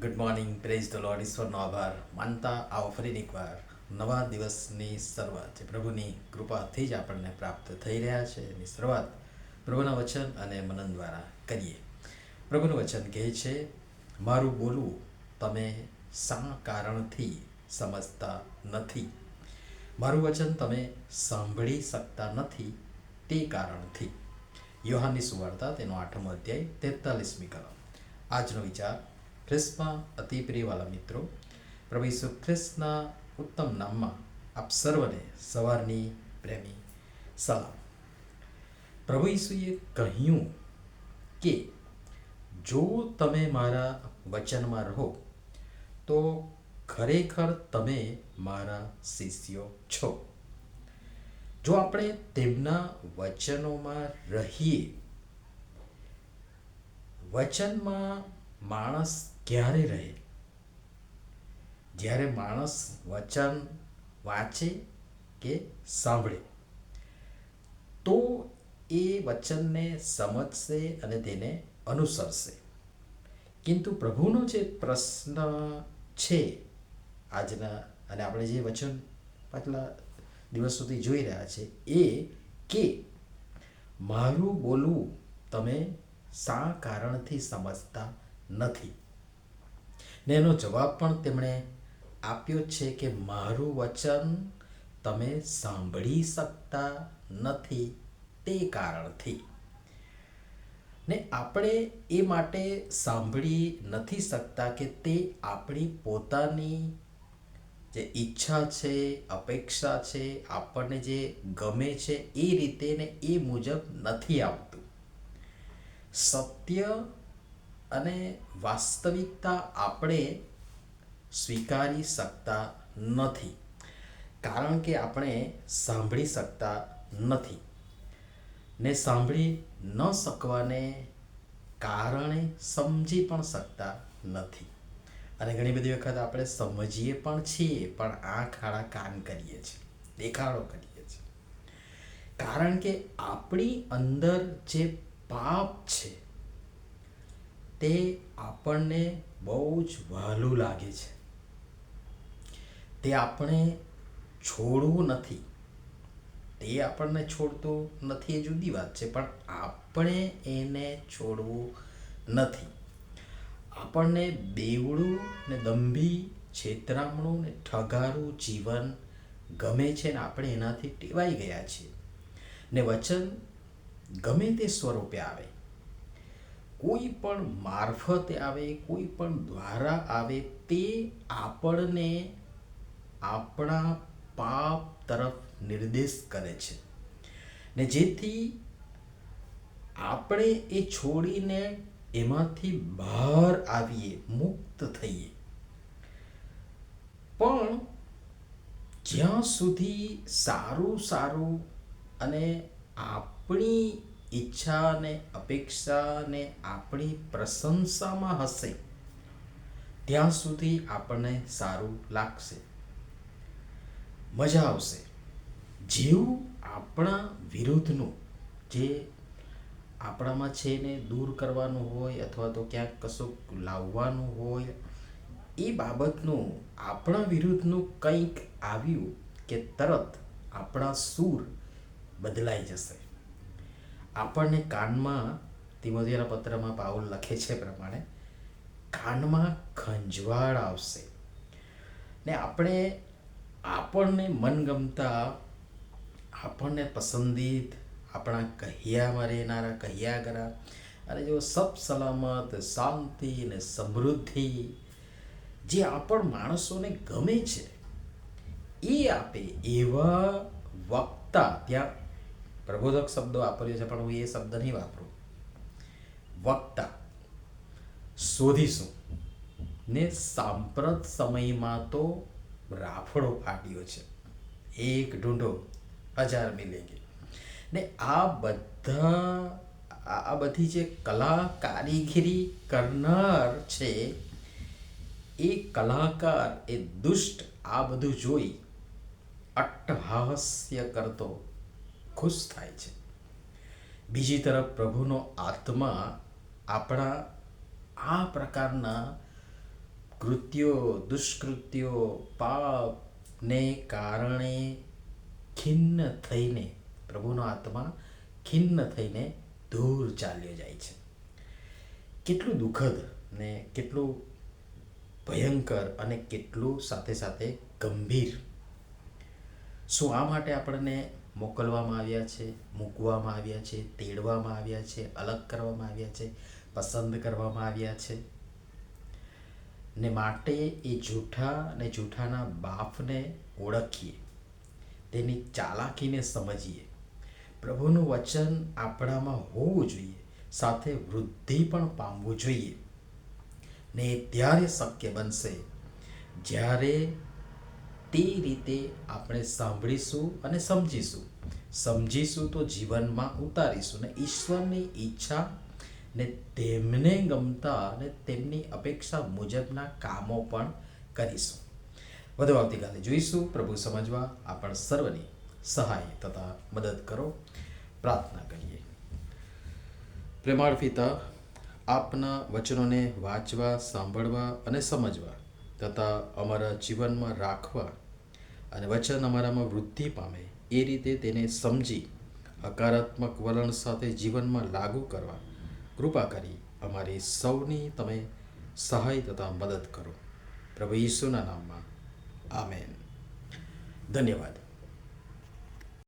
Good morning praise the Lord ઈશ્વરનો આભાર માનતા આવો ફરીને એકવાર નવા દિવસની શરૂઆત પ્રભુની કૃપાથી જ આપણને પ્રાપ્ત થઈ રહ્યા છે એની શરૂઆત પ્રભુના વચન અને મનન દ્વારા કરીએ પ્રભુનું વચન કહે છે મારું બોલવું તમે શા કારણથી સમજતા નથી। મારું વચન તમે સાંભળી શકતા નથી તે કારણથી. યોહાનની સુવાર્તા, તેનો આઠમો અધ્યાય, તેતાલીસમી કલમ. આજનો વિચાર ખ્રિસ્તમાં અતિ પ્રિયવાલા મિત્રો પ્રભુ ઈસુ ખ્રિસ્તના ઉત્તમ નામમાં આપ સર્વને સવારની પ્રેમી સલામ પ્રભુ ઈસુએ કહ્યું કે જો તમે મારા વચનમાં રહો તો ખરેખર તમે મારા શિષ્યો છો જો આપણે તેમના વચનોમાં રહીએ વચનમાં માણસ ક્યારે રહે? જ્યારે માણસ વચન વાંચે કે સાંભળે, તો એ વચનને સમજશે અને તેને અનુસરશે. કિંતુ પ્રભુનો જે પ્રશ્ન છે આજના, અને આપણે જે વચન પાછલા દિવસ સુધી જોઈ રહ્યા છે, એ કે મારું બોલવું તમે શા કારણથી સમજતા નથી? ને એનો જવાબ પણ તેમણે આપ્યો છે કે મારું વચન તમે સાંભળી શકતા નથી તે કારણથી. ને આપણે એ માટે સાંભળી નથી શકતા કે તે આપણી પોતાની જે ઈચ્છા છે, અપેક્ષા છે, આપણને જે ગમે છે એ રીતે ને એ મુજબ નથી આવતું. સત્ય અને વાસ્તવિકતા આપણે સ્વીકારી શકતા નથી. કારણ કે આપણે સાંભળી શકતા નથી. ને સાંભળી ન શકવાને કારણે સમજી પણ શકતા નથી. અને ઘણી બધી વખત આપણે સમજીએ પણ છીએ, પણ આંખ આડા કાન કરીએ છીએ, દેખાડો કરીએ છીએ. કારણ કે આપણી અંદર જે પાપ છે તે આપણને બહુ જ વહેલું લાગે છે. તે આપણે છોડવું નથી. તે આપણને છોડતું નથી એ જુદી વાત છે, પણ આપણે એને છોડવું નથી. આપણને બેવડું ને દંભી છેતરામણું ને ઠગારું જીવન ગમે છે ને આપણે એનાથી ટેવાઈ ગયા છીએ. ને વચન ગમે તે સ્વરૂપે આવે. કોઈ પણ મારફતે આવે, કોઈ પણ દ્વારા આવે, તે આપણને આપણા પાપ તરફ નિર્દેશ કરે છે. ને જેથી આપણે એ છોડીને એમાંથી બહાર આવીએ, મુક્ત થઈએ. પણ જ્યાં સુધી સારું સારું અને આપણી ઈચ્છા અને અપેક્ષા આપણી પ્રશંસામાં હશે. ત્યાં સુધી આપણને સારું લાગશે. મજા આવશે. જેવું આપણા વિરુદ્ધનું, જે આપણામાં છે ને દૂર કરવાનું હોય અથવા તો ક્યાંક કશુંક લાવવાનું હોય, એ બાબતનું આપણા વિરુદ્ધનું કંઈક આવ્યું કે તરત આપણા સૂર બદલાઈ જશે. આપણને કાનમાં તિમોથીના પત્રમાં પાઉલ લખે છે પ્રમાણે, કાનમાં ખંજવાળ આવશે. ને આપણે આપણને મનગમતા, આપણને પસંદીદ આપણા કહિયામાં રહેનારા, કહ્યા કરા અને જો સબ સલામત શાંતિ અને સમૃદ્ધિ, જે આપણ માણસોને ગમે છે, એ આપે એવા વક્તા ત્યાં પ્રબોધક શબ્દો વાપર્યો છે પણ હું એ શબ્દ નહીં વાપરું. વક્તા. શોધીશું. ને સાંપ્રત સમયમાં તો રાફડો ફાટ્યો છે. એક ઢૂંઢો હજાર મિલેગી ને આ બધા આ બધી જે કલા કારીગીરી કરનાર છે, એ કલાકાર, એ દુષ્ટ, આ બધું જોઈ અટ્ટહાસ્ય કરતો ખુશ થાય છે. બીજી તરફ પ્રભુનો આત્મા આપણા આ પ્રકારના કૃત્યો, દુષ્કૃત્યો, પાપને કારણે ખિન્ન થઈને, પ્રભુનો આત્મા ખિન્ન થઈને દૂર ચાલ્યો જાય છે. કેટલું દુઃખદ ને કેટલું ભયંકર અને કેટલું સાથે સાથે ગંભીર. શું આ માટે આપણને મોકલવામાં આવ્યા છે, મૂકવામાં આવ્યા છે, તેડવામાં આવ્યા છે, અલગ કરવામાં આવ્યા છે, પસંદ કરવામાં આવ્યા છે. ને માટે એ જૂઠા ને જૂઠાના બાપને ઓળખીએ, તેની ચાલાકીને સમજીએ. પ્રભુનું વચન આપણામાં હોવું જોઈએ, સાથે વૃદ્ધિ પણ પામવું જોઈએ. ને ત્યારે શક્ય બનશે જ્યારે તે રીતે આપણે સાંભળીશું અને સમજીશું. સમજીશું તો જીવનમાં ઉતારીશું ને ઈશ્વરની ઈચ્છા ને તેમને ગમતા અને તેમની અપેક્ષા મુજબના કામો પણ કરીશું. વધુ આવતીકાલે જોઈશું. પ્રભુ સમજવા આપણ સર્વની સહાય તથા મદદ કરો. પ્રાર્થના કરીએ. પ્રેમાળ પિતા આપના વચનોને વાંચવા, સાંભળવા અને સમજવા તથા અમારા જીવનમાં રાખવા અને વચન અમારામાં વૃદ્ધિ પામે. એ રીતે તેને સમજી, હકારાત્મક વલણ સાથે જીવનમાં લાગુ કરવા કૃપા કરી અમારી સૌની તમે સહાય તથા મદદ કરો. પ્રભુ ઈસુના નામમાં. આમેન. ધન્યવાદ.